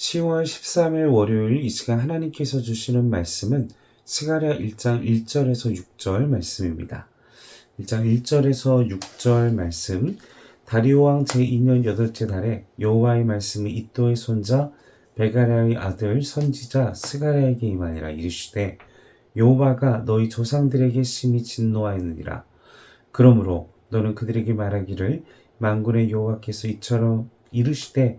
10월 13일 월요일 이 시간 하나님께서 주시는 말씀은 스가랴 1장 1절에서 6절 말씀입니다. 1장 1절에서 6절 말씀 다리오 왕 제2년 여덟째 달에 여호와의 말씀이 이또의 손자 베가랴의 아들 선지자 스가랴에게 임하니라 이르시되 여호와가 너희 조상들에게 심히 진노하였느니라 그러므로 너는 그들에게 말하기를 만군의 여호와께서 이처럼 이르시되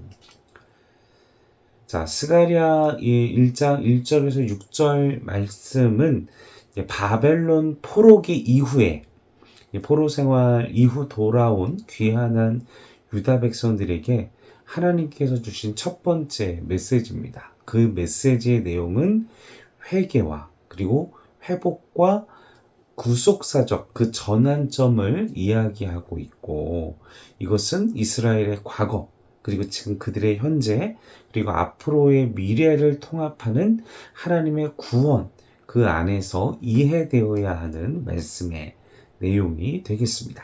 자, 스가랴 1장 1절에서 6절 말씀은 바벨론 포로기 이후에 포로 생활 이후 돌아온 귀한한 유다 백성들에게 하나님께서 주신 첫 번째 메시지입니다. 그 메시지의 내용은 회개와 그리고 회복과 구속사적 그 전환점을 이야기하고 있고 이것은 이스라엘의 과거 그리고 지금 그들의 현재 그리고 앞으로의 미래를 통합하는 하나님의 구원 그 안에서 이해되어야 하는 말씀의 내용이 되겠습니다.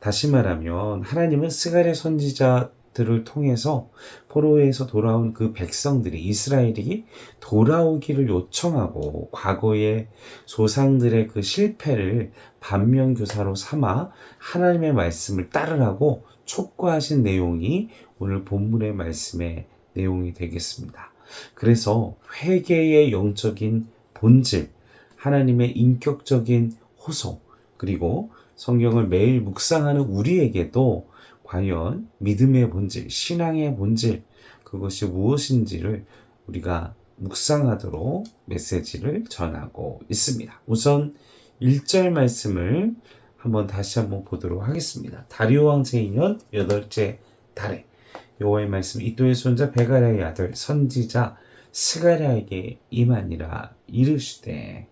다시 말하면 하나님은 스가랴 선지자 들을 통해서 포로에서 돌아온 그 백성들이 이스라엘이 돌아오기를 요청하고 과거의 조상들의 그 실패를 반면교사로 삼아 하나님의 말씀을 따르라고 촉구하신 내용이 오늘 본문의 말씀의 내용이 되겠습니다. 그래서 회개의 영적인 본질, 하나님의 인격적인 호소, 그리고 성경을 매일 묵상하는 우리에게도 과연 믿음의 본질, 신앙의 본질, 그것이 무엇인지를 우리가 묵상하도록 메시지를 전하고 있습니다. 우선 1절 말씀을 한번 다시 한번 보도록 하겠습니다. 다리오 왕 제2년 여덟째 달에 여호와의 말씀 이도의 손자 베가랴의 아들 선지자 스가랴에게 임하니라 이르시되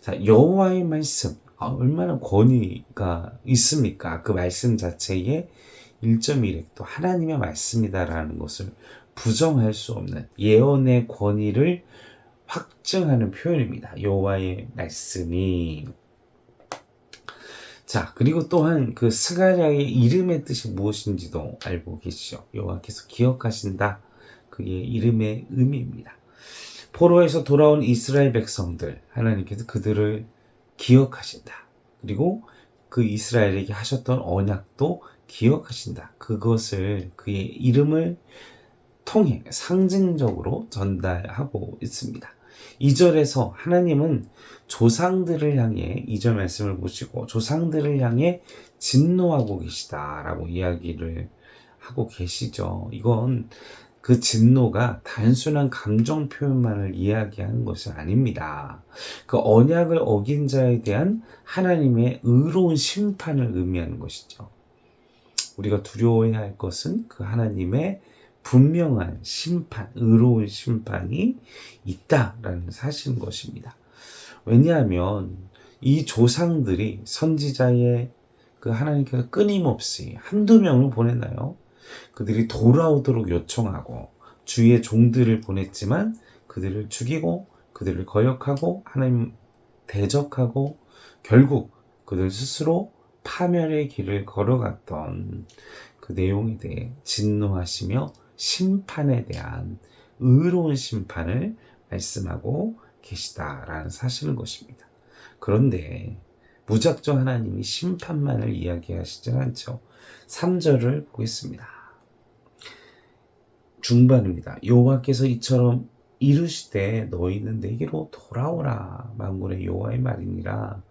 자 여호와의 말씀 아, 얼마나 권위가 있습니까? 그 말씀 자체에 1.1에 또 하나님의 말씀이다라는 것을 부정할 수 없는 예언의 권위를 확증하는 표현입니다. 여호와의 말씀이 자, 그리고 또한 그 스가랴의 이름의 뜻이 무엇인지도 알고 계시죠. 여호와께서 기억하신다. 그의 이름의 의미입니다. 포로에서 돌아온 이스라엘 백성들, 하나님께서 그들을 기억하신다. 그리고 그 이스라엘에게 하셨던 언약도 기억하신다. 그것을 그의 이름을 통해 상징적으로 전달하고 있습니다. 2절에서 하나님은 조상들을 향해 2절 말씀을 보시고 조상들을 향해 진노하고 계시다라고 이야기를 하고 계시죠. 이건 그 진노가 단순한 감정 표현만을 이야기하는 것이 아닙니다. 그 언약을 어긴 자에 대한 하나님의 의로운 심판을 의미하는 것이죠. 우리가 두려워해야 할 것은 그 하나님의 분명한 심판, 의로운 심판이 있다라는 사실인 것입니다. 왜냐하면 이 조상들이 선지자의 그 하나님께서 끊임없이 한두 명을 보냈나요? 그들이 돌아오도록 요청하고 주의 종들을 보냈지만 그들을 죽이고 그들을 거역하고 하나님 대적하고 결국 그들 스스로 파멸의 길을 걸어갔던 그 내용에 대해 진노하시며 심판에 대한 의로운 심판을 말씀하고 계시다라는 사실인 것입니다. 그런데 무작정 하나님이 심판만을 이야기하시지 않죠. 3절을 보겠습니다. 중반입니다. 여호와께서 이처럼 이르시되 너희는 내게로 돌아오라 만군의 여호와의 말이니라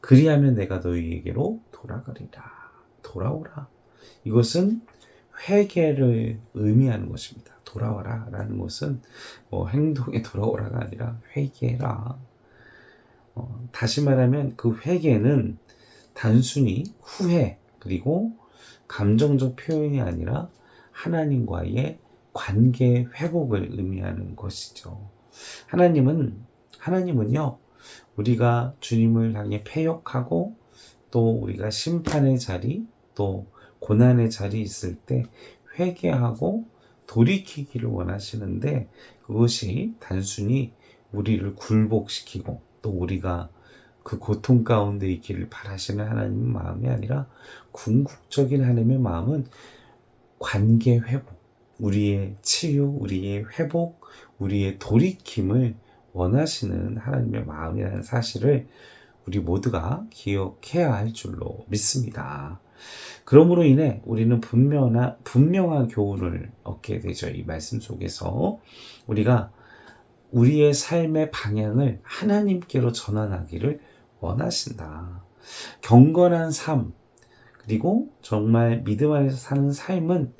그리하면 내가 너희에게로 돌아가리라 돌아오라 이것은 회개를 의미하는 것입니다. 돌아와라 라는 것은 뭐 행동에 돌아오라가 아니라 회개라. 어, 다시 말하면 그 회개는 단순히 후회 그리고 감정적 표현이 아니라 하나님과의 관계 회복을 의미하는 것이죠. 하나님은 하나님은요 우리가 주님을 향해 패역하고 또 우리가 심판의 자리 또 고난의 자리에 있을 때 회개하고 돌이키기를 원하시는데 그것이 단순히 우리를 굴복시키고 또 우리가 그 고통 가운데 있기를 바라시는 하나님의 마음이 아니라 궁극적인 하나님의 마음은 관계 회복, 우리의 치유, 우리의 회복, 우리의 돌이킴을 원하시는 하나님의 마음이라는 사실을 우리 모두가 기억해야 할 줄로 믿습니다. 그러므로 인해 우리는 분명한, 분명한 교훈을 얻게 되죠. 이 말씀 속에서. 우리가 우리의 삶의 방향을 하나님께로 전환하기를 원하신다. 경건한 삶, 그리고 정말 믿음 안에서 사는 삶은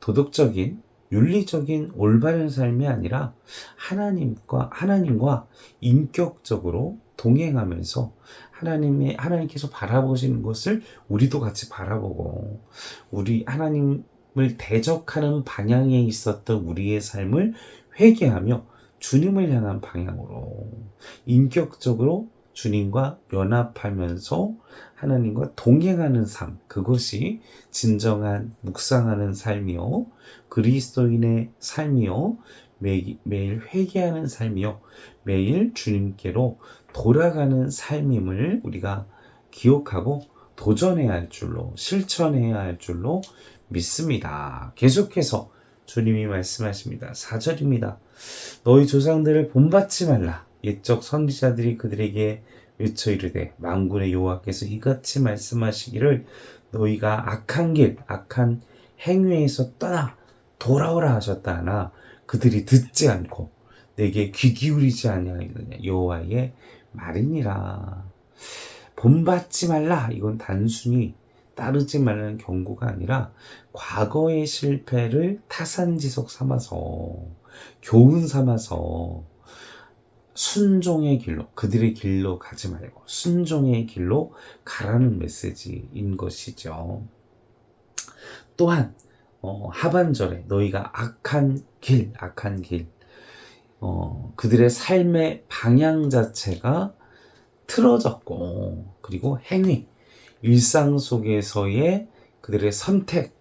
도덕적인, 윤리적인 올바른 삶이 아니라 하나님과, 하나님과 인격적으로 동행하면서 하나님의 하나님께서 바라보시는 것을 우리도 같이 바라보고 우리 하나님을 대적하는 방향에 있었던 우리의 삶을 회개하며 주님을 향한 방향으로 인격적으로 주님과 연합하면서 하나님과 동행하는 삶, 그것이 진정한 묵상하는 삶이요, 그리스도인의 삶이요, 매, 매일 회개하는 삶이요, 매일 주님께로 돌아가는 삶임을 우리가 기억하고 도전해야 할 줄로 실천해야 할 줄로 믿습니다. 계속해서 주님이 말씀하십니다. 4절입니다. 너희 조상들을 본받지 말라. 옛적 선지자들이 그들에게 외쳐 이르되 만군의 여호와께서 이같이 말씀하시기를 너희가 악한 길 악한 행위에서 떠나 돌아오라 하셨다 하나 그들이 듣지 않고 내게 귀 기울이지 아니하느냐 여호와의 말이니라. 본받지 말라. 이건 단순히 따르지 말라는 경고가 아니라 과거의 실패를 타산지석 삼아서 교훈 삼아서 순종의 길로 그들의 길로 가지 말고 순종의 길로 가라는 메시지인 것이죠. 또한 어, 하반절에 너희가 악한 길, 악한 길, 어, 그들의 삶의 방향 자체가 틀어졌고, 그리고 행위, 일상 속에서의 그들의 선택,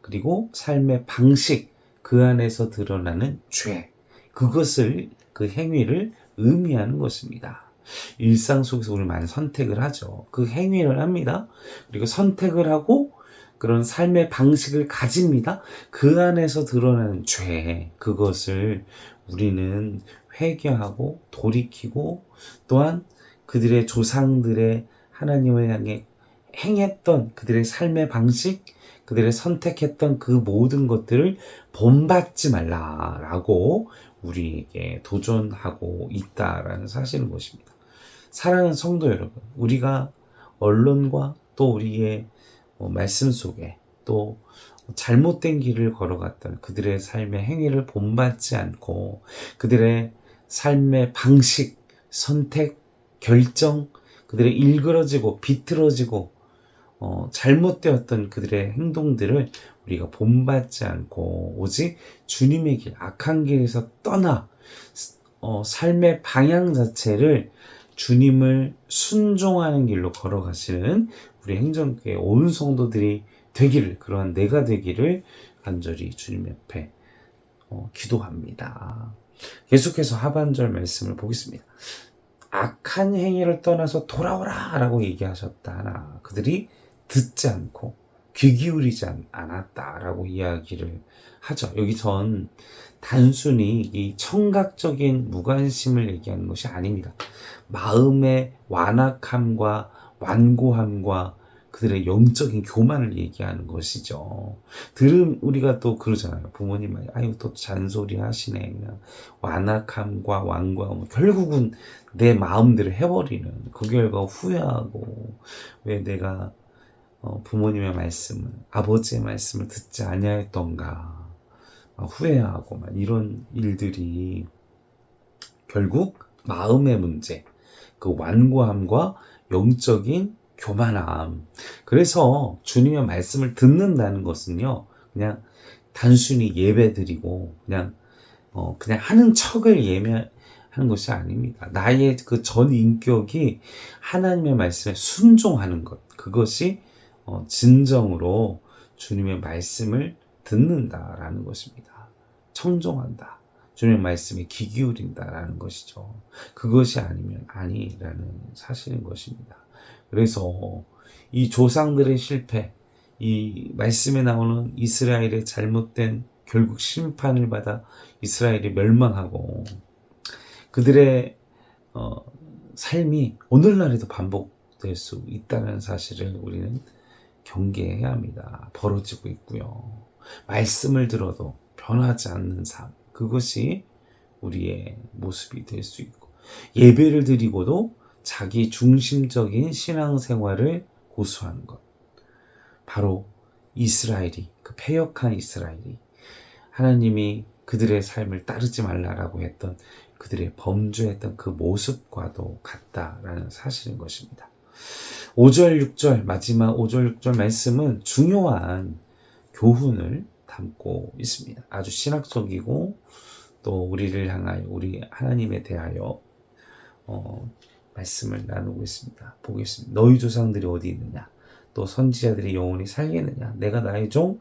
그리고 삶의 방식, 그 안에서 드러나는 죄, 그것을, 그 행위를 의미하는 것입니다. 일상 속에서 우리 많은 선택을 하죠. 그 행위를 합니다. 그리고 선택을 하고 그런 삶의 방식을 가집니다. 그 안에서 드러나는 죄, 그것을 우리는 회개하고 돌이키고 또한 그들의 조상들의 하나님을 향해 행했던 그들의 삶의 방식, 그들의 선택했던 그 모든 것들을 본받지 말라라고 우리에게 도전하고 있다라는 사실인 것입니다. 사랑하는 성도 여러분, 우리가 언론과 또 우리의 뭐 말씀 속에 또 잘못된 길을 걸어갔던 그들의 삶의 행위를 본받지 않고 그들의 삶의 방식, 선택, 결정, 그들의 일그러지고 비틀어지고 어, 잘못되었던 그들의 행동들을 우리가 본받지 않고 오직 주님의 길, 악한 길에서 떠나 어, 삶의 방향 자체를 주님을 순종하는 길로 걸어가시는 우리 행정교회 온 성도들이 되기를 그러한 내가 되기를 간절히 주님 옆에 어, 기도합니다. 계속해서 하반절 말씀을 보겠습니다. 악한 행위를 떠나서 돌아오라 라고 얘기하셨다 하나 그들이 듣지 않고 귀 기울이지 않았다 라고 이야기를 하죠. 여기선 단순히 이 청각적인 무관심을 얘기하는 것이 아닙니다. 마음의 완악함과 완고함과 그들의 영적인 교만을 얘기하는 것이죠. 들음 우리가 또 그러잖아요. 부모님 말 아유 또 잔소리 하시네. 완악함과 완고함 결국은 내 마음대로 해버리는 그 결과 후회하고 왜 내가 어, 부모님의 말씀을 아버지의 말씀을 듣지 아니하였던가 후회하고 막 이런 일들이 결국 마음의 문제, 그 완고함과 영적인 교만함. 그래서 주님의 말씀을 듣는다는 것은요, 그냥 단순히 예배 드리고, 그냥, 어, 그냥 하는 척을 예매 하는 것이 아닙니다. 나의 그 전 인격이 하나님의 말씀에 순종하는 것. 그것이, 어, 진정으로 주님의 말씀을 듣는다라는 것입니다. 청종한다. 주님의 말씀에 귀 기울인다라는 것이죠. 그것이 아니면 아니라는 사실인 것입니다. 그래서 이 조상들의 실패, 이 말씀에 나오는 이스라엘의 잘못된 결국 심판을 받아 이스라엘이 멸망하고 그들의 어, 삶이 오늘날에도 반복될 수 있다는 사실을 우리는 경계해야 합니다. 벌어지고 있고요. 말씀을 들어도 변하지 않는 삶, 그것이 우리의 모습이 될 수 있고 예배를 드리고도 자기 중심적인 신앙생활을 고수하는 것. 바로 이스라엘이, 그 패역한 이스라엘이 하나님이 그들의 삶을 따르지 말라라고 했던 그들의 범죄했던 그 모습과도 같다라는 사실인 것입니다. 5절, 6절, 마지막 5절, 6절 말씀은 중요한 교훈을 담고 있습니다. 아주 신학적이고 또 우리를 향하여, 우리 하나님에 대하여 어, 말씀을 나누고 있습니다. 보겠습니다. 너희 조상들이 어디 있느냐? 또 선지자들이 영원히 살겠느냐? 내가 나의 종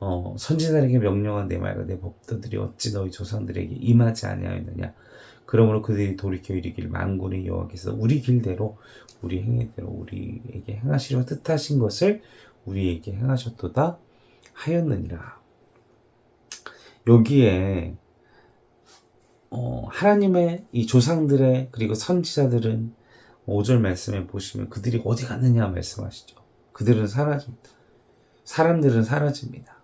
어, 선지자에게 명령한 내 말과 내 법도들이 어찌 너희 조상들에게 임하지 아니하였느냐? 그러므로 그들이 돌이켜 이르길 만군의 여호와께서 우리 길대로 우리 행위대로 우리에게 행하시려 뜻하신 것을 우리에게 행하셨도다 하였느니라. 여기에 어, 하나님의 이 조상들의 그리고 선지자들은 5절 말씀에 보시면 그들이 어디 갔느냐 말씀하시죠. 그들은 사라집니다. 사람들은 사라집니다.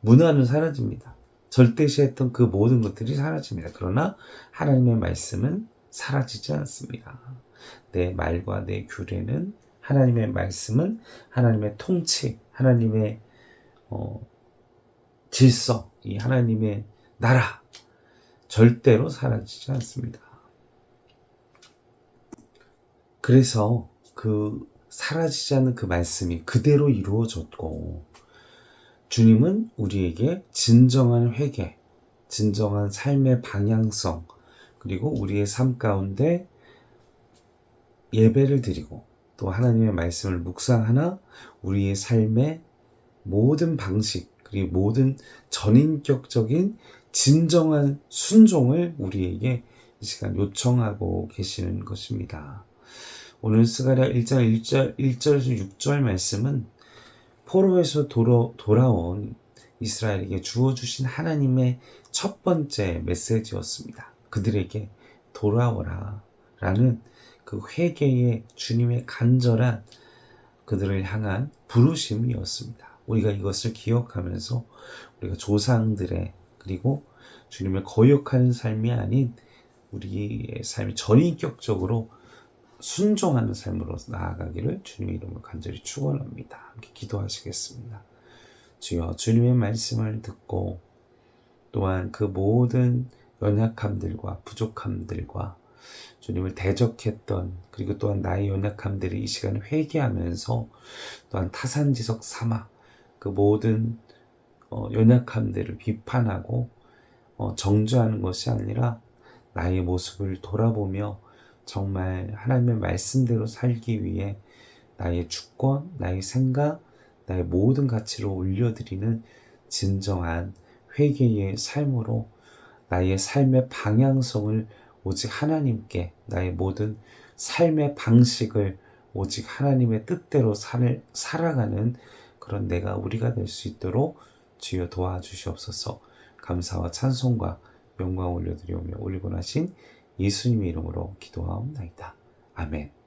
문화는 사라집니다. 절대시했던 그 모든 것들이 사라집니다. 그러나 하나님의 말씀은 사라지지 않습니다. 내 말과 내 규례는 하나님의 말씀은 하나님의 통치, 하나님의 어, 질서, 이 하나님의 나라 절대로 사라지지 않습니다. 그래서 그 사라지지 않는 그 말씀이 그대로 이루어졌고 주님은 우리에게 진정한 회개, 진정한 삶의 방향성, 그리고 우리의 삶 가운데 예배를 드리고 또 하나님의 말씀을 묵상하나 우리의 삶의 모든 방식, 그리고 모든 전인격적인 진정한 순종을 우리에게 이 시간 요청하고 계시는 것입니다. 오늘 스가랴 1장 1절, 1절에서 6절 말씀은 포로에서 돌아, 돌아온 이스라엘에게 주어주신 하나님의 첫 번째 메시지였습니다. 그들에게 돌아오라 라는 그 회개의 주님의 간절한 그들을 향한 부르심이었습니다. 우리가 이것을 기억하면서 우리가 조상들의 그리고 주님을 거역하는 삶이 아닌 우리의 삶이 전인격적으로 순종하는 삶으로 나아가기를 주님의 이름으로 간절히 축원합니다. 함께 기도하시겠습니다. 주여 주님의 말씀을 듣고 또한 그 모든 연약함들과 부족함들과 주님을 대적했던 그리고 또한 나의 연약함들을 이 시간에 회개하면서 또한 타산지석 삼아 그 모든 어, 연약함들을 비판하고 어, 정죄하는 것이 아니라 나의 모습을 돌아보며 정말 하나님의 말씀대로 살기 위해 나의 주권, 나의 생각, 나의 모든 가치를 올려드리는 진정한 회개의 삶으로 나의 삶의 방향성을 오직 하나님께 나의 모든 삶의 방식을 오직 하나님의 뜻대로 살, 살아가는 그런 내가 우리가 될 수 있도록 주여 도와주시옵소서 감사와 찬송과 영광 올려드리오며 올리고 나신 예수님의 이름으로 기도하옵나이다. 아멘.